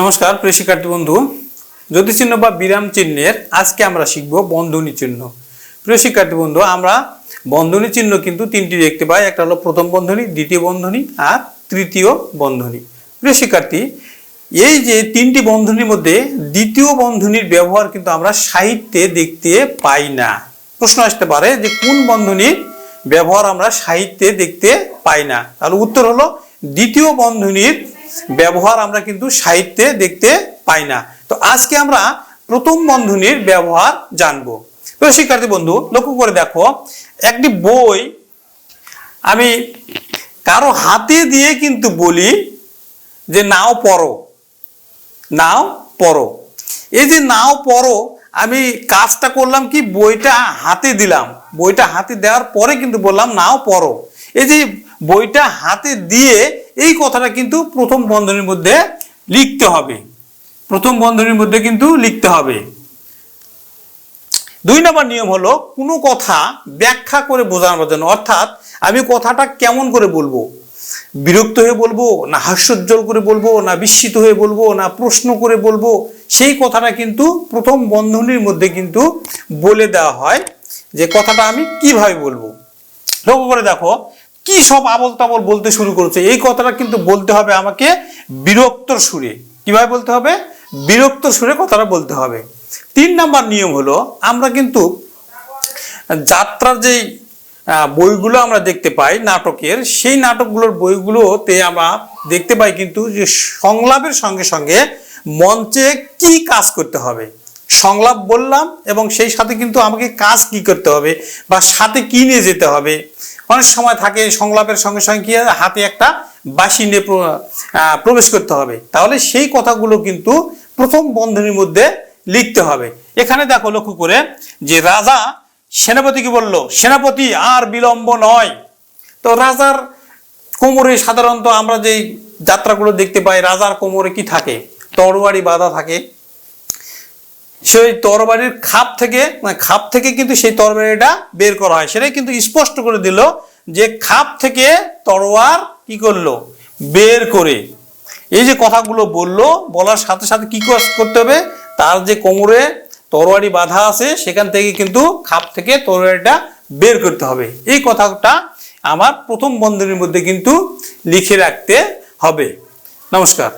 নমস্কার, প্রিয় শিক্ষার্থী বন্ধু। চিহ্ন বা বিরাম চিহ্নের আজকে আমরা শিখব বন্ধনী চিহ্ন। প্রিয় শিক্ষার্থী বন্ধু, আমরা বন্ধনী চিহ্ন কিন্তু তিনটি দেখতে পাই। একটা হলো প্রথম বন্ধনী, দ্বিতীয় বন্ধনী আর তৃতীয় বন্ধনী। প্রিয় শিক্ষার্থী, এই যে তিনটি বন্ধনীর মধ্যে দ্বিতীয় বন্ধনীর ব্যবহার কিন্তু আমরা সাহিত্যে দেখতে পাই না। প্রশ্ন আসতে পারে যে কোন বন্ধনীর ব্যবহার আমরা সাহিত্যে দেখতে পাই না? তাহলে উত্তর হলো দ্বিতীয় বন্ধনীর ব্যবহার আমরা কিন্তু সাহিত্যে দেখতে পাই না। তো আজকে আমরা প্রথম বন্ধনীর ব্যবহার জানব। তো শিক্ষার্থী বন্ধু, লক্ষ্য করে দেখো, একটি বই আমি কারও হাতে দিয়ে কিন্তু বলি যে, নাও পড়ো নাও পড়ো। এই যে, নাও পড়ো, আমি কাজটা করলাম কি, বইটা হাতে দিলাম। বইটা হাতে দেওয়ার পরে কিন্তু বললাম, নাও পড়ো। এই যে, বইটা হাতে দিয়ে এই কথাটা কিন্তু প্রথম বন্ধনীর মধ্যে লিখতে হবে। প্রথম বন্ধনীর মধ্যে কিন্তু লিখতে হবে। দুই নম্বর নিয়ম হলো, কোনো কথা ব্যাখ্যা করে বোঝানোর জন্য। অর্থাৎ আমি কথাটা কেমন করে বলব? বিরক্ত হয়ে বলব, না হাস্যোজ্জ্বল করে বলব, না বিস্মিত হয়ে বলব, না প্রশ্ন করে বলব, সেই কথাটা কিন্তু প্রথম বন্ধনীর মধ্যে কিন্তু বলে দেওয়া হয় যে কথাটা আমি কীভাবে বলব। লক্ষ্য করে দেখো কি সব আবল তাবল বলতে শুরু করেছে? এই কথাটা কিন্তু বলতে হবে আমাকে বিরক্তর সুরে। কীভাবে বলতে হবে? বিরক্ত সুরে কথাটা বলতে হবে। তিন নাম্বার নিয়ম হলো, আমরা কিন্তু যাত্রার যেই বইগুলো আমরা দেখতে পাই নাটকের, সেই নাটকগুলোর বইগুলোতে আমরা দেখতে পাই কিন্তু যে সংলাপের সঙ্গে সঙ্গে মঞ্চে কি কাজ করতে হবে। সংলাপ বললাম এবং সেই সাথে কিন্তু আমাকে কাজ কি করতে হবে বা সাথে কি নিয়ে যেতে হবে। অনেক সময় থাকে সংলাপের সঙ্গে সঙ্গে কি হাতে একটা বাসি নিয়ে প্রবেশ করতে হবে। তাহলে সেই কথাগুলো কিন্তু প্রথম বন্ধনীর মধ্যে লিখতে হবে। এখানে দেখো লক্ষ্য করে যে রাজা সেনাপতিকে বলল? সেনাপতি, আর বিলম্ব নয়। তো রাজার কোমরে সাধারণত আমরা যেই যাত্রাগুলো দেখতে পাই, রাজার কোমরে কি থাকে? তরবারি বাঁধা থাকে। সেই তরবারির খাপ থেকে মানে খাপ থেকে কিন্তু সেই তরবারিটা বের করা হয়। সেটাই কিন্তু স্পষ্ট করে দিল যে খাপ থেকে তরোয়ার কি করল? বের করে। এই যে কথাগুলো বলল, বলার সাথে সাথে কি করতে হবে? তার যে কোমরে তরোয়ারি বাধা আছে, সেখান থেকে কিন্তু খাপ থেকে তরোয়ারিটা বের করতে হবে। এই কথাটা আমার প্রথম বন্ধনীর মধ্যে কিন্তু লিখে রাখতে হবে। নমস্কার।